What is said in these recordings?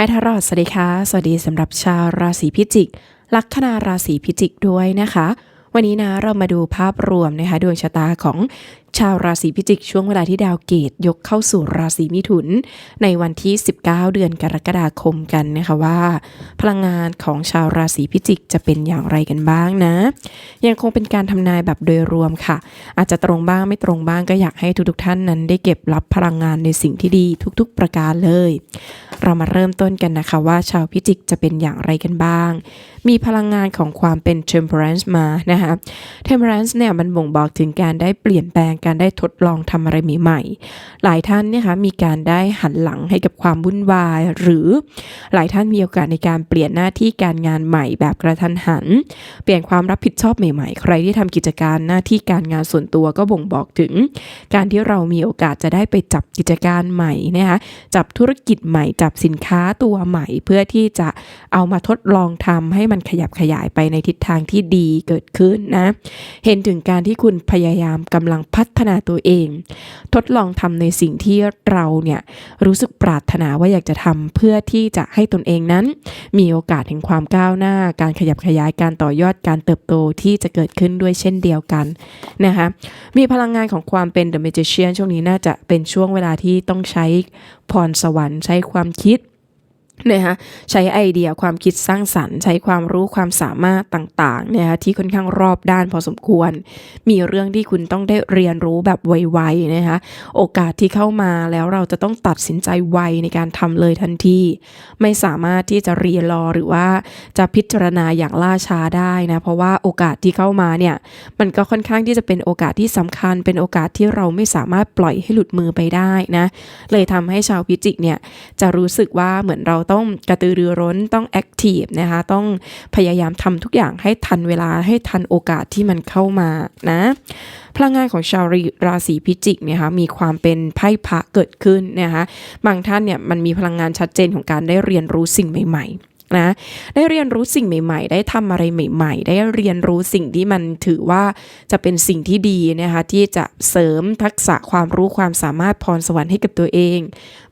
ายทารอดสวัสดีค่ะ สวัสดีสำหรับชาวราศีพิจิก ลัคนาราศีพิจิกด้วยนะคะ วันนี้นะเรามาดูภาพรวมนะคะดวงชะตาของชาวราศีพิจิก ช่วงเวลาที่ดาวเกตยกเข้าสู่ราศีมิถุน ในวันที่ 19 เดือนกรกฎาคมกันนะคะว่า พลังงานของชาวราศีพิจิกจะเป็นอย่างไรกันบ้างนะ ยังคงเป็นการทำนายแบบโดยรวมค่ะ อาจจะตรงบ้างไม่ตรงบ้างก็อยากให้ทุกๆท่านนั้นได้เก็บรับพลังงานในสิ่งที่ดีทุกๆ ประการเลย เรามาเริ่มต้นกันนะคะว่าชาวพิจิกจะเป็นอย่างไรกันบ้าง มีพลังงานของความเป็น temperance มานะคะ temperance เนี่ยมันบ่งบอกถึงการได้เปลี่ยนแปลงการได้ทดลองทำอะไรใหม่ๆ หลายท่านเนี่ยคะมีการได้หันหลังให้กับความวุ่นวาย หรือหลายท่านมีโอกาสในการเปลี่ยนหน้าที่การงานใหม่แบบกระทันหัน เปลี่ยนความรับผิดชอบใหม่ๆ ใครที่ทำกิจการหน้าที่การงานส่วนตัวก็บ่งบอกถึง การที่เรามีโอกาสจะได้ไปจับกิจการใหม่นะคะจับธุรกิจใหม่ จับสินค้าตัวใหม่ เพื่อที่จะเอามาทดลองทำให้มันขยับขยายไปในทิศทางที่ดีเกิดขึ้นนะ เห็นถึงการที่คุณพยายามกำลังพัฒนาตัวเอง ทดลองทำในสิ่งที่เราเนี่ยรู้สึกปรารถนาว่าอยากจะทำเพื่อที่จะให้ตนเองนั้น มีโอกาสแห่งความก้าวหน้า การขยับขยายการต่อยอดการเติบโตที่จะเกิดขึ้นด้วยเช่นเดียวกันนะคะมีพลังงานของความเป็น The Magician ช่วงนี้น่าจะเป็นช่วงเวลาที่ต้องใช้พรสวรรค์ใช้ความคิด นะคะใช้ไอเดียความคิดสร้างสรรค์ ใช้ความรู้ความสามารถต่างๆนะคะที่ค่อนข้างรอบด้านพอสมควร มีเรื่องที่คุณต้องได้เรียนรู้แบบไวๆนะคะโอกาสที่เข้ามาแล้วเราจะต้องตัดสินใจไวในการทำเลยทันทีไม่สามารถที่จะรีรอหรือว่าจะพิจารณาอย่างล่าช้าได้นะเพราะว่าโอกาสที่เข้ามาเนี่ยมันก็ค่อนข้างที่จะเป็นโอกาสที่สำคัญ เป็นโอกาสที่เราไม่สามารถปล่อยให้หลุดมือไปได้นะเลยทำให้ชาวพิจิกเนี่ยจะรู้สึกว่าเหมือนเราต้องกระตือรือร้นต้องแอคทีฟนะคะ ต้องพยายามทำทุกอย่างให้ทันเวลาให้ทันโอกาสที่มันเข้ามานะพลังงานของชาวราศีพิจิกเนี่ยค่ะมีความเป็นไพ่พระเกิดขึ้นนะคะบางท่านเนี่ยมันมีพลังงานชัดเจนของการได้เรียนรู้สิ่งใหม่ๆ นะได้เรียนรู้สิ่งใหม่ ๆ ได้ทำอะไรใหม่ ๆ ได้เรียนรู้สิ่งที่มันถือว่าจะเป็นสิ่งที่ดีนะคะที่จะเสริมทักษะความรู้ความสามารถพรสวรรค์ให้กับตัวเอง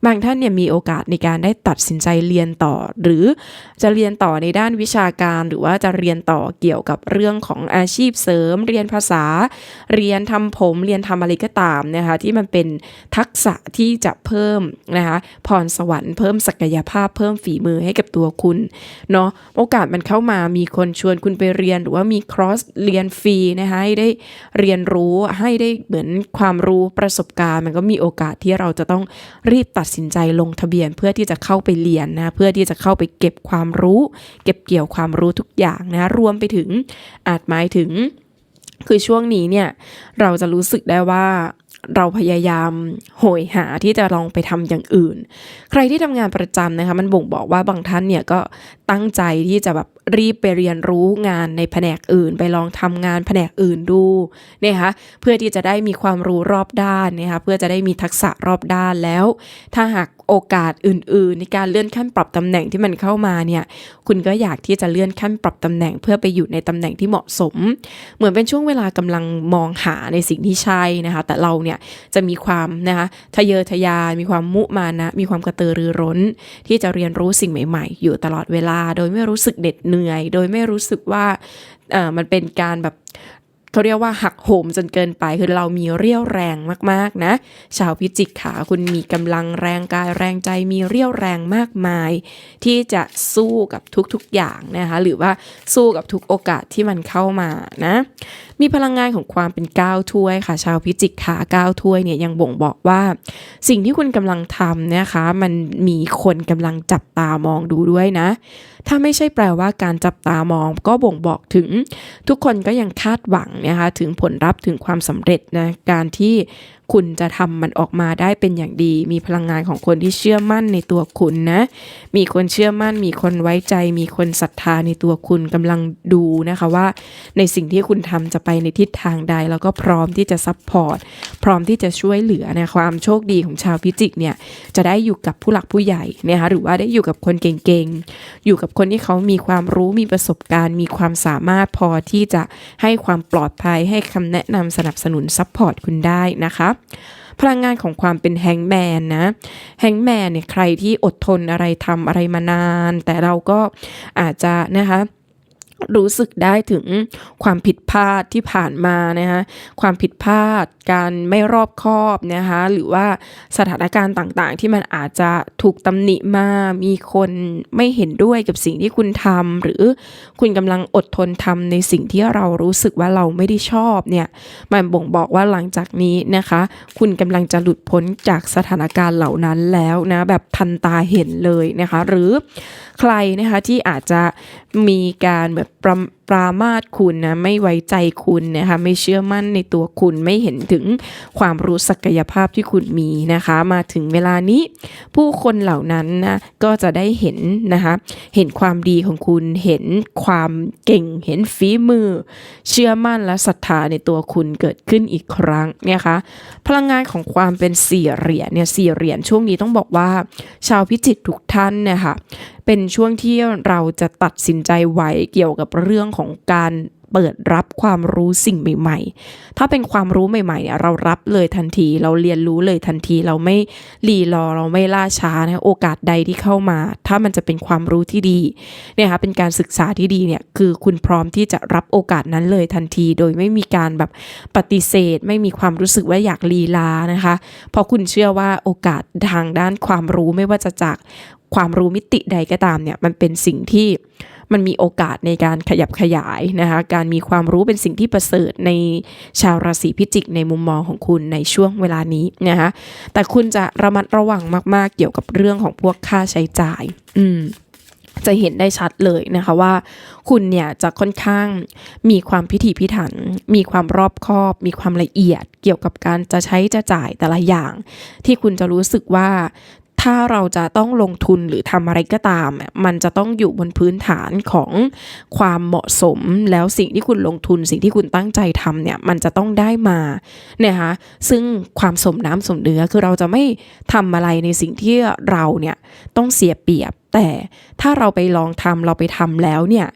บางท่านเนี่ยมีโอกาสในการได้ตัดสินใจเรียนต่อ หรือจะเรียนต่อในด้านวิชาการหรือว่าจะเรียนต่อเกี่ยวกับเรื่องของอาชีพเสริม เรียนภาษา เรียนทำผม เรียนทำอะไรก็ตามนะคะที่มันเป็นทักษะที่จะเพิ่มนะคะพรสวรรค์เพิ่มศักยภาพเพิ่มฝีมือให้กับตัวคุณเนาะโอกาสมันเข้ามามีคนชวนคุณไปเรียนหรือว่ามีครอสเรียนฟรีนะคะให้ได้เรียนรู้ให้ได้เหมือนความรู้ประสบการณ์ มันก็มีโอกาสที่เราจะต้องรีบตัดสินใจลงทะเบียน เพื่อที่จะเข้าไปเรียนนะเพื่อที่จะเข้าไปเก็บความรู้ เก็บเกี่ยวความรู้ทุกอย่างนะรวมไปถึงอาจหมายถึงคือช่วงนี้เนี่ยเราจะรู้สึกได้ว่า เราพยายามโหยหาที่จะลองไปทำอย่างอื่น ใครที่ทำงานประจำนะคะ มันบ่งบอกว่าบางท่านเนี่ยก็ตั้งใจที่จะแบบรีบไปเรียนรู้งานในแผนกอื่น ไปลองทำงานแผนกอื่นดูนะคะเพื่อที่จะได้มีความรู้รอบด้านนะคะเพื่อจะได้มีทักษะรอบด้านแล้ว ถ้าหากโอกาสอื่น ๆ ในการเลื่อนขั้นปรับตำแหน่งที่มันเข้ามาเนี่ยคุณก็อยากที่จะเลื่อนขั้นปรับตำแหน่ง เพื่อไปอยู่ในตำแหน่งที่เหมาะสม เหมือนเป็นช่วงเวลากำลังมองหาในสิ่งที่ใช่นะคะแต่เราเนี่ยจะมีความนะคะทะเยอทะยาน มีความมุมานะ มีความกระตือรือร้น ที่จะเรียนรู้สิ่งใหม่ ๆ อยู่ตลอดเวลา โดยไม่รู้สึกเด็ดเหนื่อย โดยไม่รู้สึกว่ามันเป็นการแบบ เขาเรียกว่าหักโหมจนเกินไปคือเรามีเรี่ยวแรงมากๆนะ ชาวพิจิกขาคุณมีกำลังแรงกายแรงใจมีเรี่ยวแรงมากมาย ที่จะสู้กับทุกๆอย่างนะคะหรือว่าสู้กับทุกโอกาสที่มันเข้ามานะ มีพลังงานของความเป็นก้าวถ้วยค่ะ ชาวพิจิกขาก้าวถ้วยเนี่ยยังบ่งบอกว่า สิ่งที่คุณกำลังทำนะคะ มันมีคนกำลังจับตามองดูด้วยนะ ถ้าไม่ใช่แปลว่าการจับตามองก็บ่งบอกถึง ทุกคนก็ยังคาดหวังนะคะถึงผลลัพธ์ถึงความสำเร็จนะการที่ คุณจะทำมันออกมาได้เป็นอย่างดี มีพลังงานของคนที่เชื่อมั่นในตัวคุณนะ มีคนเชื่อมั่น มีคนไว้ใจ มีคนศรัทธาในตัวคุณกำลังดูนะคะว่า ในสิ่งที่คุณทำจะไปในทิศทางใด แล้วก็พร้อมที่จะซัพพอร์ต พร้อมที่จะช่วยเหลือนะความโชคดีของชาวพิจิกเนี่ย จะได้อยู่กับผู้หลักผู้ใหญ่นะคะหรือว่าได้อยู่กับคนเก่งๆ อยู่กับคนที่เขามีความรู้มีประสบการณ์ มีความสามารถพอที่จะให้ความปลอดภัยให้คำแนะนำสนับสนุนซัพพอร์ตคุณได้นะคะพลังงานของความเป็นแฮงแมนนะแฮงแมนเนี่ยใครที่อดทนอะไรทำอะไรมานาน แต่เราก็อาจจะนะคะ รู้สึกได้ถึงความผิดพลาดที่ผ่านมานะคะความผิดพลาดการไม่รอบคอบนะคะหรือว่าสถานการณ์ต่างๆ ที่มันอาจจะถูกตำหนิมามีคนไม่เห็นด้วยกับสิ่งที่คุณทำหรือคุณกำลังอดทนทำในสิ่งที่เรารู้สึกว่าเราไม่ได้ชอบเนี่ยมันบ่งบอกว่าหลังจากนี้นะคะ คุณกำลังจะหลุดพ้นจากสถานการณ์เหล่านั้นแล้วนะแบบทันตาเห็นเลยนะคะ หรือใครนะคะที่อาจจะมีการแบบะ ปรามาสคุณนะไม่ไว้ใจคุณนะคะไม่เชื่อมั่นในตัวคุณไม่เห็นถึงความรู้ศักยภาพที่คุณมีนะคะ มาถึงเวลานี้ ผู้คนเหล่านั้นนะก็จะได้เห็นนะคะเห็นความดีของคุณเห็นความเก่งเห็นฝีมือ เชื่อมั่นและศรัทธาในตัวคุณเกิดขึ้นอีกครั้งเนี่ยคะพลังงานของความเป็นสี่เหรียญเนี่ยสี่เหรียญช่วงนี้ต้องบอกว่า ชาวพิจิกทุกท่านนี่ยค่ะเป็นช่วงที่เราจะตัดสินใจไหวเกี่ยวกับเรื่องของการเปิดรับความรู้สิ่งใหม่ๆ ถ้าเป็นความรู้ใหม่ๆเนี่ยเรารับเลยทันที เราเรียนรู้เลยทันที เราไม่รีรอ เราไม่ล่าช้านะโอกาสใดที่เข้ามา ถ้ามันจะเป็นความรู้ที่ดีเนี่ยค่ะเป็นการศึกษาที่ดีเนี่ยคือคุณพร้อมที่จะรับโอกาสนั้นเลยทันที โดยไม่มีการแบบปฏิเสธ ไม่มีความรู้สึกว่าอยากลีลานะคะเพราะคุณเชื่อว่าโอกาสทางด้านความรู้ไม่ว่าจะจากความรู้มิติใดก็ตามเนี่ยมันเป็นสิ่งที่ มันมีโอกาสในการขยับขยายนะคะการมีความรู้เป็นสิ่งที่ประเสริฐในชาวราศีพิจิกในมุมมองของคุณในช่วงเวลานี้นะคะแต่คุณจะระมัดระวังมาก ๆ เกี่ยวกับเรื่องของพวกค่าใช้จ่าย อืมจะเห็นได้ชัดเลยนะคะว่า คุณเนี่ยจะค่อนข้างมีความพิถีพิถัน มีความรอบคอบ มีความละเอียด เกี่ยวกับการจะใช้จะจ่ายแต่ละอย่าง ที่คุณจะรู้สึกว่า ถ้าเราจะต้องลงทุนหรือทำอะไรก็ตาม มันจะต้องอยู่บนพื้นฐานของความเหมาะสม แล้วสิ่งที่คุณลงทุนสิ่งที่คุณตั้งใจทำเนี่ยมันจะต้องได้มาเนี่ยคะซึ่งความสมน้ำสมเนื้อคือเราจะไม่ทำอะไรในสิ่งที่เราเนี่ยต้องเสียเปรียบ แต่ถ้าเราไปลองทำเราไปทำแล้วเนี่ย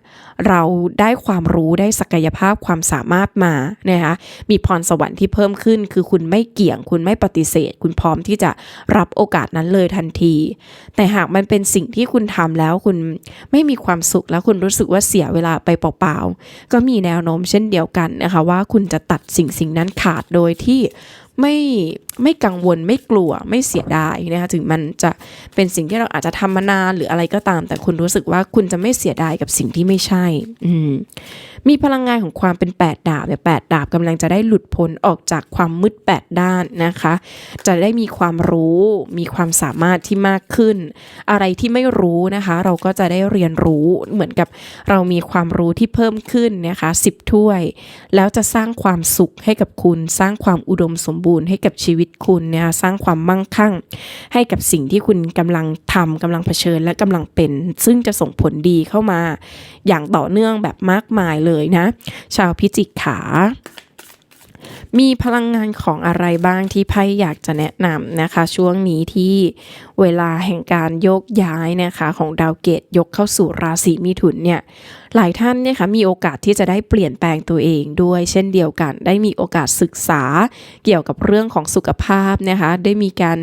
เราได้ความรู้ได้ศักยภาพความสามารถมานะคะมีพรสวรรค์ที่เพิ่มขึ้น คือคุณไม่เกี่ยง คุณไม่ปฏิเสธ คุณพร้อมที่จะรับโอกาสนั้นเลยทันที แต่หากมันเป็นสิ่งที่คุณทำแล้วคุณไม่มีความสุขแล้วคุณรู้สึกว่าเสียเวลาไปเปล่าๆก็มีแนวโน้มเช่นเดียวกันนะคะว่าคุณจะตัดสิ่งสิ่งนั้นขาดโดยที่ ไม่ไม่กังวลไม่กลัวไม่เสียดายนะคะถึงมันจะเป็นสิ่งที่เราอาจจะทำมานานหรืออะไรก็ตาม แต่คุณรู้สึกว่าคุณจะไม่เสียดายกับสิ่งที่ไม่ใช่ อืม มีพลังงานของความเป็น 8 ดาบเนี่ยแดาบกำลังจะได้หลุดพ้นออกจากความมืด 8 ด้านนะคะ จะได้มีความรู้ มีความสามารถที่มากขึ้น อะไรที่ไม่รู้นะคะ เราก็จะได้เรียนรู้เหมือนกับเรามีความรู้ที่เพิ่มขึ้นนะคะ10ถ้วย แล้วจะสร้างความสุขให้กับคุณ สร้างความอุดมสมบูรณ์ให้กับชีวิตคุณเนี่ยสร้างความมั่งคั่ง ให้กับสิ่งที่คุณกำลังทำกำลังเผชิญและกำลังเป็น ซึ่งจะส่งผลดีเข้ามา อย่างต่อเนื่องแบบมากมายเลยนะ ชาวพิจิกขามีพลังงานของอะไรบ้างที่ไพ่อยากจะแนะนำนะคะ ช่วงนี้ที่เวลาแห่งการโยกย้ายนะคะ ของดาวเกตยกเข้าสู่ราศีมิถุนเนี่ย หลายท่านเนี่ยค่ะมีโอกาสที่จะได้เปลี่ยนแปลงตัวเองด้วย เช่นเดียวกัน ได้มีโอกาสศึกษาเกี่ยวกับเรื่องของสุขภาพนะคะ ได้มีการ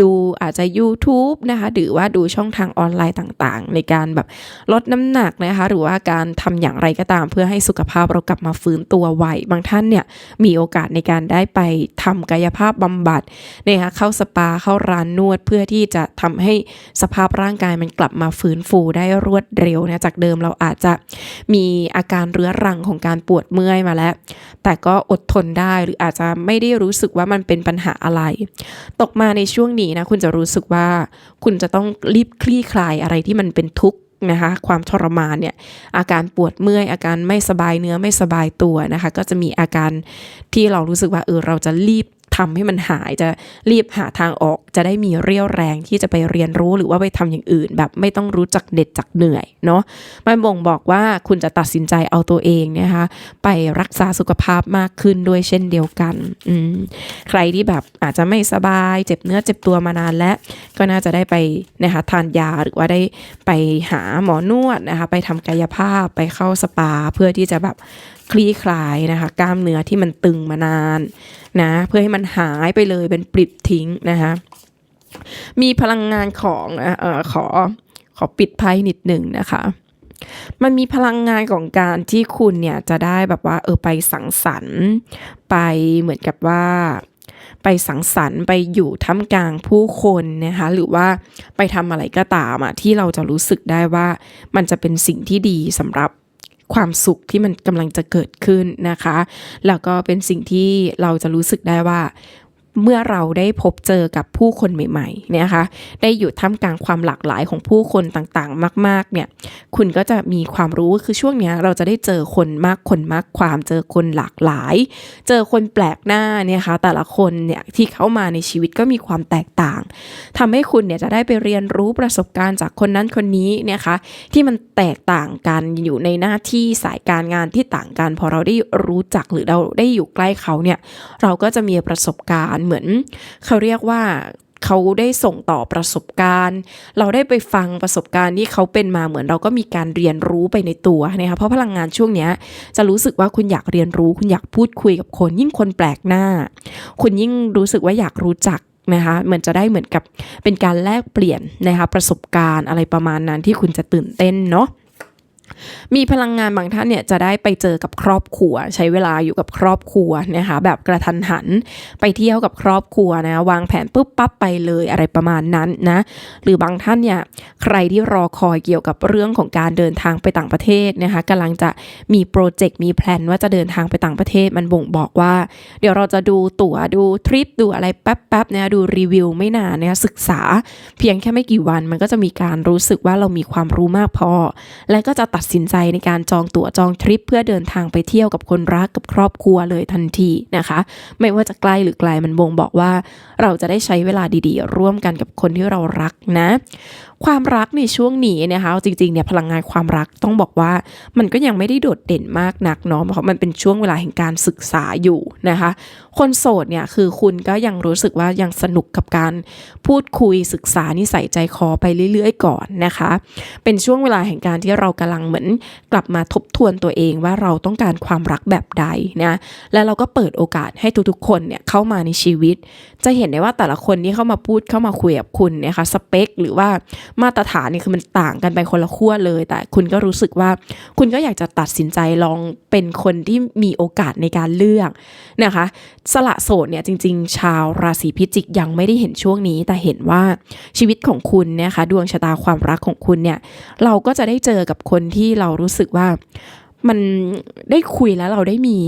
ดูอาจจะ YouTube นะคะ หรือว่าดูช่องทางออนไลน์ต่างๆ ในการแบบลดน้ำหนักนะคะ หรือว่าการทำอย่างไรก็ตาม เพื่อให้สุขภาพเรากลับมาฟื้นตัวไวบางท่านเนี่ยมีโอกาสในการได้ไปทำกายภาพบำบัดนะคะเข้าสปาเข้าร้านนวดเพื่อที่จะทำให้สภาพร่างกายมันกลับมาฟื้นฟูได้รวดเร็วนะจากเดิมเราอาจจะมีอาการเรื้อรังของการปวดเมื่อยมาแล้ว แต่ก็อดทนได้หรืออาจจะไม่ได้รู้สึกว่ามันเป็นปัญหาอะไร ตกมาในช่วงนี้นะคุณจะรู้สึกว่าคุณจะต้องรีบคลี่คลายอะไรที่มันเป็นทุกข์นะคะความทรมานเนี่ยอาการปวดเมื่อย อาการไม่สบายเนื้อไม่สบายตัวนะคะ ก็จะมีอาการที่เรารู้สึกว่าเออเราจะรีบ ทำให้มันหายจะรีบหาทางออก จะได้มีเรี่ยวแรงที่จะไปเรียนรู้หรือว่าไปทำอย่างอื่น แบบไม่ต้องรู้จักเด็ดจักเหนื่อยเนาะมันบ่งบอกว่าคุณจะตัดสินใจเอาตัวเองนะคะไปรักษาสุขภาพมากขึ้นด้วยเช่นเดียวกันอืมใครที่แบบอาจจะไม่สบาย เจ็บเนื้อเจ็บตัวมานานและก็น่าจะได้ไปนะคะทานยาหรือว่าได้ไปหาหมอนวดนะคะไปทำกายภาพไปเข้าสปาเพื่อที่จะแบบ คลี่คลายนะคะ กล้ามเนื้อที่มันตึงมานานนะเพื่อให้มันหายไปเลยเป็นปลิดทิ้งนะคะมีพลังงานของเอ่อขอขอปิดไพ่นิดหนึ่งนะคะมันมีพลังงานของการที่คุณเนี่ยจะได้แบบว่าเออไปสังสรรค์ ไปเหมือนกับว่า ไปสังสรรค์ไปอยู่ท่ามกลางผู้คนนะคะหรือว่าไปทำอะไรก็ตามอะที่เราจะรู้สึกได้ว่ามันจะเป็นสิ่งที่ดีสำหรับ ความสุขที่มันกำลังจะเกิดขึ้นนะคะ แล้วก็เป็นสิ่งที่เราจะรู้สึกได้ว่า เมื่อเราได้พบเจอกับผู้คนใหม่ๆเนี่ยคะได้อยู่ท่ามกลางความหลากหลายของผู้คนต่างๆ มาก ๆ เนี่ย คุณก็จะมีความรู้คือช่วงเนี้ยเราจะได้เจอคนมากคนมากความเจอคนหลากหลาย เจอคนแปลกหน้าเนี่ยค่ะแต่ละคนเนี่ยที่เข้ามาในชีวิตก็มีความแตกต่างทำให้คุณเนี่ยจะได้ไปเรียนรู้ประสบการณ์จากคนนั้นคนนี้เนี่ยค่ะที่มันแตกต่างกันอยู่ในหน้าที่สายการงานที่ต่างกันพอเราได้รู้จักหรือเราได้อยู่ใกล้เขาเนี่ยเราก็จะมีประสบการณ์เหมือนเขาเรียกว่าเขาได้ส่งต่อประสบการณ์ เราได้ไปฟังประสบการณ์ที่เขาเป็นมาเหมือนเราก็มีการเรียนรู้ไปในตัวนะคะเพราะพลังงานช่วงนี้จะรู้สึกว่าคุณอยากเรียนรู้ คุณอยากพูดคุยกับคนยิ่งคนแปลกหน้า คุณยิ่งรู้สึกว่าอยากรู้จักนะคะเหมือนจะได้เหมือนกับเป็นการแลกเปลี่ยนนะคะประสบการณ์อะไรประมาณนั้นที่คุณจะตื่นเต้นเนาะ มีพลังงานบางท่านเนี่ยจะได้ไปเจอกับครอบครัว ใช้เวลาอยู่กับครอบครัวนะคะแบบกระทันหัน ไปเที่ยวกับครอบครัวนะวางแผนปุ๊บปั๊บไปเลยอะไรประมาณนั้นนะหรือบางท่านเนี่ยใครที่รอคอยเกี่ยวกับเรื่องของการเดินทางไปต่างประเทศนะคะกำลังจะมีโปรเจกต์มีแพลนว่าจะเดินทางไปต่างประเทศมันบ่งบอกว่า เดี๋ยวเราจะดูตั๋วดูทริปดูอะไรแป๊บๆนะดูรีวิวไม่นานนะคะศึกษา เพียงแค่ไม่กี่วันมันก็จะมีการรู้สึกว่าเรามีความรู้มากพอ และก็จะตัดสินใจในการจองตั๋วจองทริปเพื่อเดินทางไปเที่ยวกับคนรักกับครอบครัวเลยทันทีนะคะ ไม่ว่าจะใกล้หรือไกลมันบ่งบอกว่า เราจะได้ใช้เวลาดีๆ ร่วมกันกับคนที่เรารักนะ ความรักในช่วงนี้นะคะจริงๆเนี่ยพลังงานความรักต้องบอกว่า มันก็ยังไม่ได้โดดเด่นมากนักเนาะเพราะมันเป็นช่วงเวลาแห่งการศึกษาอยู่นะคะ คนโสดเนี่ยคือคุณก็ยังรู้สึกว่ายังสนุกกับการพูดคุยศึกษานิสัยใจคอไปเรื่อยๆ ก่อนนะคะ เป็นช่วงเวลาแห่งการที่เรากำลังเหมือนกลับมาทบทวนตัวเองว่าเราต้องการความรักแบบใดนะและเราก็เปิดโอกาสให้ทุกๆคนเนี่ยเข้ามาในชีวิต จะเห็นได้ว่าแต่ละคนที่เข้ามาพูดเข้ามาคุยกับคุณนะคะสเปค หรือว่ามาตรฐานนี่คือมันต่างกันไปคนละขั้วเลย แต่คุณก็รู้สึกว่า คุณก็อยากจะตัดสินใจลองเป็นคนที่มีโอกาสในการเลือกนะคะ สละโสดเนี่ยจริง ๆ ชาวราศีพิจิกยังไม่ได้เห็นช่วงนี้ แต่เห็นว่าชีวิตของคุณเนะคะ ดวงชะตาความรักของคุณเนี่ย เราก็จะได้เจอกับคนที่เรารู้สึกว่ามันได้คุยแล้วเราได้มี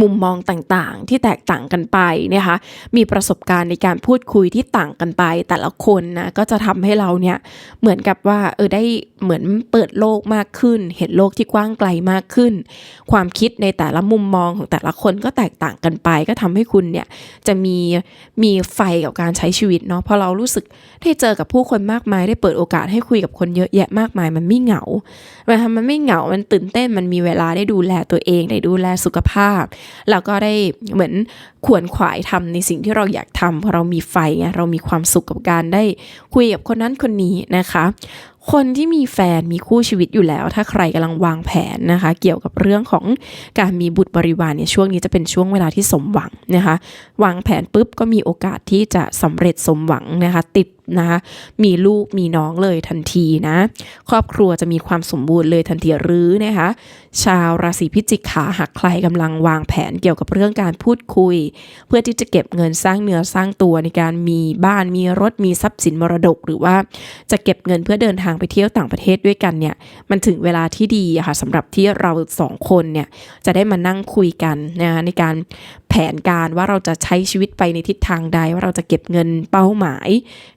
มุมมองต่างๆ ที่แตกต่างกันไปนะคะมีประสบการณ์ในการพูดคุยที่ต่างกันไป แต่ละคนนะก็จะทำให้เราเนี่ยเหมือนกับว่าเออได้เหมือนเปิดโลกมากขึ้น เห็นโลกที่กว้างไกลมากขึ้น ความคิดในแต่ละมุมมองของแต่ละคนก็แตกต่างกันไป ก็ทำให้คุณเนี่ยจะมีมีไฟกับการใช้ชีวิตเนาะพอเรารู้สึกได้เจอกับผู้คนมากมาย ได้เปิดโอกาสให้คุยกับคนเยอะแยะมากมาย มันไม่เหงามันทำมันไม่เหงามันตื่นเต้นมันมีเวลาได้ดูแลตัวเองได้ดูแลสุขภาพแล้วก็ได้เหมือนขวนขวายทำในสิ่งที่เราอยากทำเพราะเรามีไฟไงเรามีความสุขกับการได้คุยกับคนนั้นคนนี้นะคะ คนที่มีแฟนมีคู่ชีวิตอยู่แล้ว ถ้าใครกำลังวางแผนนะคะ เกี่ยวกับเรื่องของการมีบุตรบริวารเนี่ยช่วงนี้จะเป็นช่วงเวลาที่สมหวังนะคะ วางแผนปุ๊บก็มีโอกาสที่จะสำเร็จสมหวังนะคะ ติดนะคะมีลูกมีน้องเลยทันทีนะ ครอบครัวจะมีความสมบูรณ์เลยทันทีหรือนะคะชาวราศีพิจิกขาหากใครกำลังวางแผนเกี่ยวกับเรื่องการพูดคุย เพื่อที่จะเก็บเงินสร้างเนื้อสร้างตัวในการมีบ้านมีรถมีทรัพย์สินมรดก หรือว่าจะเก็บเงินเพื่อเดินทางไปเที่ยวต่างประเทศด้วยกันเนี่ยมันถึงเวลาที่ดีค่ะสำหรับที่เราสองคนเนี่ยจะได้มานั่งคุยกันนะคะในการแผนการว่าเราจะใช้ชีวิตไปในทิศทางใดว่าเราจะเก็บเงินเป้าหมาย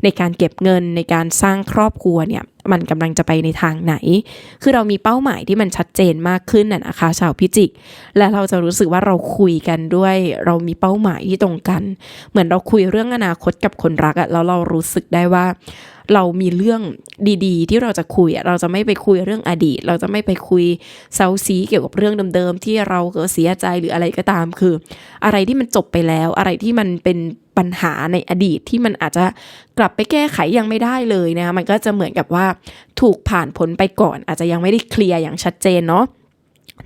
ในการเก็บเงินในการสร้างครอบครัวเนี่ยมันกำลังจะไปในทางไหน คือเรามีเป้าหมายที่มันชัดเจนมากขึ้นน่ะนะคะ ชาวพิจิก และเราจะรู้สึกว่าเราคุยกันด้วย เรามีเป้าหมายที่ตรงกัน เหมือนเราคุยเรื่องอนาคตกับคนรักอะแล้วเรารู้สึกได้ว่า เรามีเรื่องดีๆ ที่เราจะคุยเราจะไม่ไปคุยเรื่องอดีต เราจะไม่ไปคุยเซาซีเกี่ยวกับเรื่องเดิมๆที่เราเสียใจหรืออะไรก็ตามคือ อะไรที่มันจบไปแล้ว อะไรที่มันเป็นปัญหาในอดีตที่มันอาจจะกลับไปแก้ไขยังไม่ได้เลยนะมันก็จะเหมือนกับว่าถูกผ่านพ้นไปก่อน อาจจะยังไม่ได้เคลียร์อย่างชัดเจนเนาะ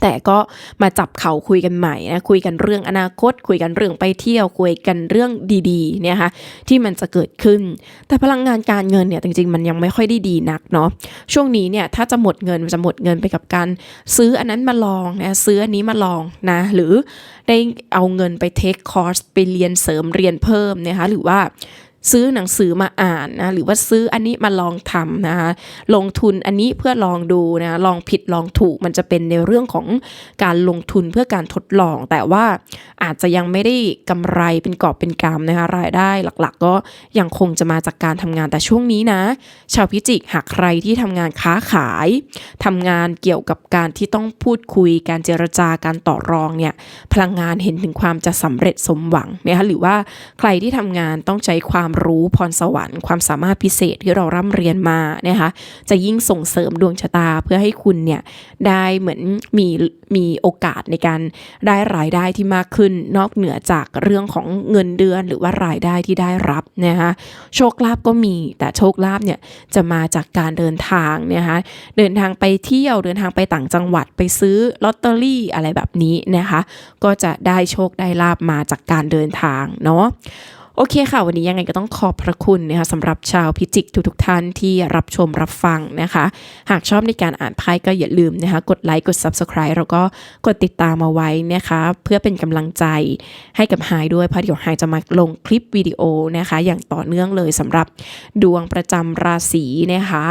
แต่ก็มาจับเขาคุยกันใหม่นะคุยกันเรื่องอนาคต คุยกันเรื่องไปเที่ยวคุยกันเรื่องดีๆเนี่ยค่ะที่มันจะเกิดขึ้น แต่พลังงานการเงินเนี่ยจริงๆ มันยังไม่ค่อยได้ดีนักเนาะช่วงนี้เนี่ยถ้าจะหมดเงินมันจะหมดเงินไปกับการซื้ออันนั้นมาลองนะซื้ออันนี้มาลองนะหรือได้เอาเงินไปเทคคอร์สไปเรียนเสริมเรียนเพิ่มนะคะหรือว่า ซื้อหนังสือมาอ่านนะหรือว่าซื้ออันนี้มาลองทำนะคะลงทุนอันนี้เพื่อลองดูนะลองผิดลองถูกมันจะเป็นในเรื่องของการลงทุนเพื่อการทดลอง แต่ว่าอาจจะยังไม่ได้กำไรเป็นกอบเป็นกำนะคะรายได้หลักๆ ก็ยังคงจะมาจากการทำงานแต่ช่วงนี้นะ ชาวพิจิกหากใครที่ทำงานค้าขายทำงานเกี่ยวกับการที่ต้องพูดคุยการเจรจาการต่อรองเนี่ยพลังงานเห็นถึงความจะสำเร็จสมหวังนะคะหรือว่าใครที่ทำงานต้องใช้ความรู้พรสวรรค์ความสามารถพิเศษที่เราร่ำเรียนมานะคะจะยิ่งส่งเสริมดวงชะตาเพื่อให้คุณเนี่ยได้เหมือนมีมีโอกาสในการได้รายได้ที่มากขึ้น นอกเหนือจากเรื่องของเงินเดือนหรือว่ารายได้ที่ได้รับนะคะโชคลาภก็มีแต่โชคลาภเนี่ยจะมาจากการเดินทางนะคะเดินทางไปเที่ยวเดินทางไปต่างจังหวัดไปซื้อลอตเตอรี่อะไรแบบนี้นะคะก็จะได้โชคได้ลาบมาจากการเดินทางเนาะ โอเคค่ะ วันนี้ยังไงก็ต้องขอบพระคุณนะคะสำหรับชาวพิจิกทุกๆท่านที่รับชมรับฟังนะคะ หากชอบในการอ่านไพ่ก็อย่าลืมนะคะกดไลค์กด Subscribe แล้วก็กดติดตามมาไว้นะคะ เพื่อเป็นกำลังใจให้กับไฮด้วยเพราะเดี๋ยวไฮจะมาลงคลิปวิดีโอนะคะ อย่างต่อเนื่องเลยสำหรับดวงประจำราศีนะคะ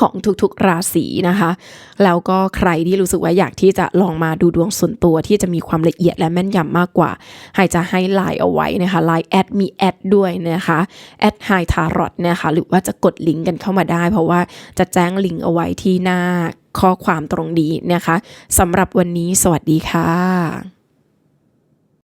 ของทุกๆราศีนะคะ แล้วก็ใครที่รู้สึกว่าอยากที่จะลองมาดูดวงส่วนตัวที่จะมีความละเอียดและแม่นยำมากกว่าไฮจะให้ไลน์เอาไว้นะคะไลน์แอดมีแอดด้วยนะคะแอดไฮทารอตนะคะหรือว่าจะกดลิงก์กันเข้ามาได้ เพราะว่าจะแจ้งลิงก์เอาไว้ที่หน้าข้อความตรงนี้นะคะสำหรับวันนี้สวัสดีค่ะ